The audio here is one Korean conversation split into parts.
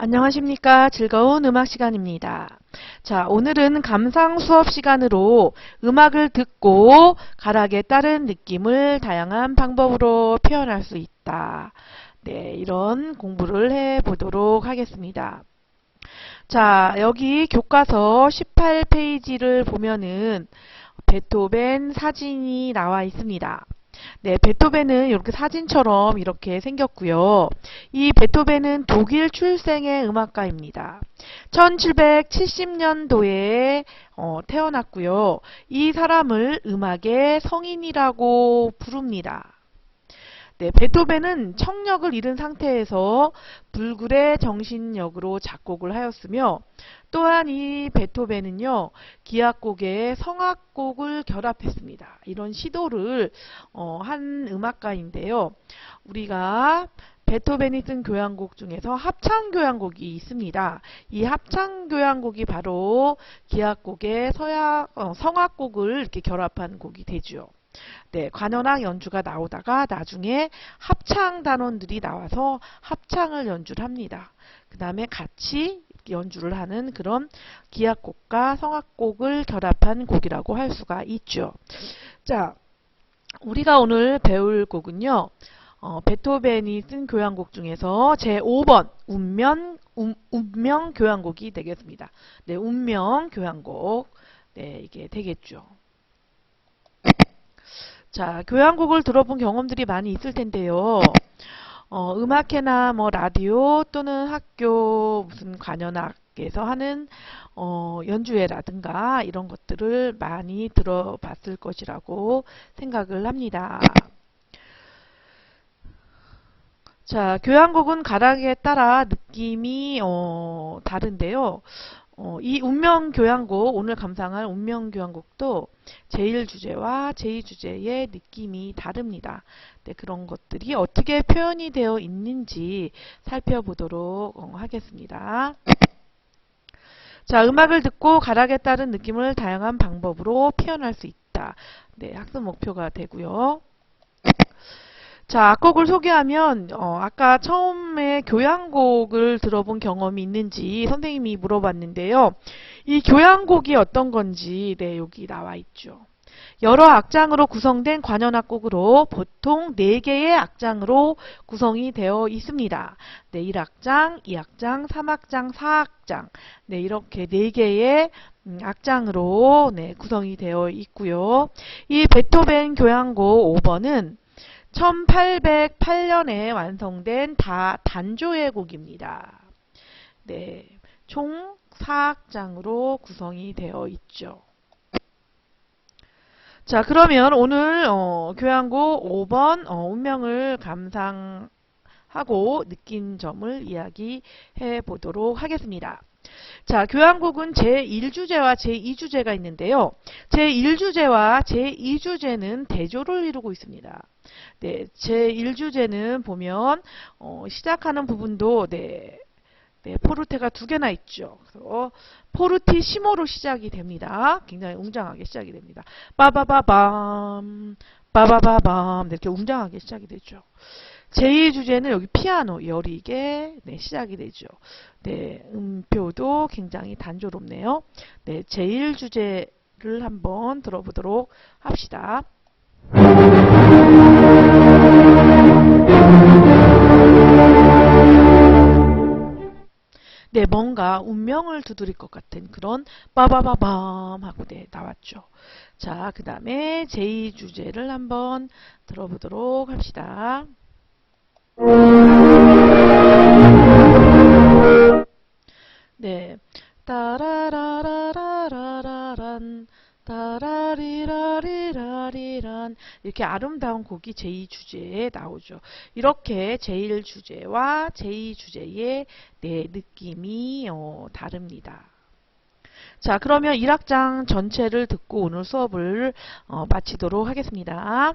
안녕하십니까. 즐거운 음악 시간입니다. 자, 오늘은 감상 수업 시간으로 음악을 듣고 가락에 따른 느낌을 다양한 방법으로 표현할 수 있다. 네, 이런 공부를 해 보도록 하겠습니다. 자, 여기 교과서 18페이지를 보면은 베토벤 사진이 나와 있습니다. 네, 베토벤은 이렇게 사진처럼 이렇게 생겼고요. 이 베토벤은 독일 출생의 음악가입니다. 1770년도에 어, 태어났고요. 이 사람을 음악의 성인이라고 부릅니다. 네, 베토벤은 청력을 잃은 상태에서 불굴의 정신력으로 작곡을 하였으며 또한 이 베토벤은요 기악곡에 성악곡을 결합했습니다. 이런 시도를 어, 한 음악가인데요. 우리가 베토벤이 쓴 교향곡 중에서 합창 교향곡이 있습니다. 이 합창 교향곡이 바로 기악곡에 서약 어, 성악곡을 이렇게 결합한 곡이 되죠. 네, 관현악 연주가 나오다가 나중에 합창 단원들이 나와서 합창을 연주를 합니다. 그 다음에 같이 연주를 하는 그런 기악곡과 성악곡을 결합한 곡이라고 할 수가 있죠. 자, 우리가 오늘 배울 곡은요. 어, 베토벤이 쓴 교향곡 중에서 제5번 운명 운, 운명 교향곡이 되겠습니다. 네, 운명 교향곡. 네, 이게 되겠죠. 자, 교향곡을 들어본 경험들이 많이 있을 텐데요. 어, 음악회나 뭐 라디오 또는 학교 무슨 관현악에서 하는 어, 연주회라든가 이런 것들을 많이 들어봤을 것이라고 생각을 합니다. 자, 교향곡은 가락에 따라 느낌이 어, 다른데요. 어, 이 운명 교향곡, 오늘 감상할 운명 교향곡도 제1주제와 제2주제의 느낌이 다릅니다. 네, 그런 것들이 어떻게 표현이 되어 있는지 살펴보도록 어, 하겠습니다. 자, 음악을 듣고 가락에 따른 느낌을 다양한 방법으로 표현할 수 있다. 네, 학습 목표가 되고요. 자, 악곡을 소개하면 어, 아까 처음에 교향곡을 들어본 경험이 있는지 선생님이 물어봤는데요. 이 교향곡이 어떤 건지 네, 여기 나와 있죠. 여러 악장으로 구성된 관현악곡으로 보통 4개의 악장으로 구성이 되어 있습니다. 네, 1악장, 2악장, 3악장, 4악장. 네, 이렇게 4개의 음, 악장으로 네, 구성이 되어 있고요. 이 베토벤 교향곡 5번은 1808년에 완성된 다 단조의 곡입니다. 네, 총 4악장으로 구성이 되어 있죠. 자, 그러면 오늘 어, 교향곡 5번 어, 운명을 감상하고 느낀 점을 이야기해 보도록 하겠습니다. 자, 교향곡은 제1주제와 제2주제가 있는데요. 제1주제와 제2주제는 대조를 이루고 있습니다. 네, 제1주제는 보면 어, 시작하는 부분도 네, 네, 포르테가 두 개나 있죠. 그래서 포르티 시모로 시작이 됩니다. 굉장히 웅장하게 시작이 됩니다. 빠바바밤, 빠바바밤 이렇게 웅장하게 시작이 되죠. 제2주제는 여기 피아노 여리게 네, 시작이 되죠. 네, 음표도 굉장히 단조롭네요. 네, 제1 주제를 한번 들어보도록 합시다. 네, 뭔가 운명을 두드릴 것 같은 그런 빠바바밤 하고 네, 나왔죠. 자, 그 다음에 제2주제를 한번 들어보도록 합시다. 네, 따라라라라라란 따라리라리라리란 이렇게 아름다운 곡이 제2주제에 나오죠. 이렇게 제1주제와 제2주제의 네, 느낌이 어, 다릅니다. 자, 그러면 1악장 전체를 듣고 오늘 수업을 어, 마치도록 하겠습니다.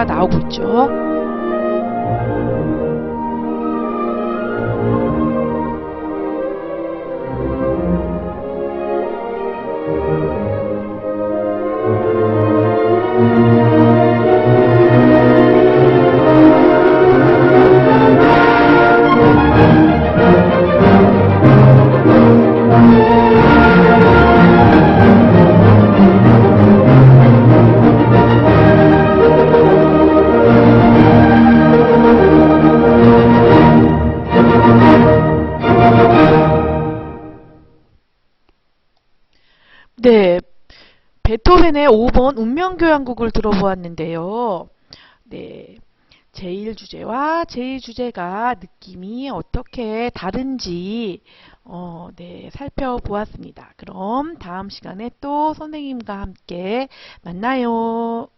제2 주제가 나오고 있죠. 네, 베토벤의 5번 운명교향곡을 들어보았는데요. 네, 제1주제와 제2주제가 느낌이 어떻게 다른지 어, 네, 살펴보았습니다. 그럼 다음 시간에 또 선생님과 함께 만나요.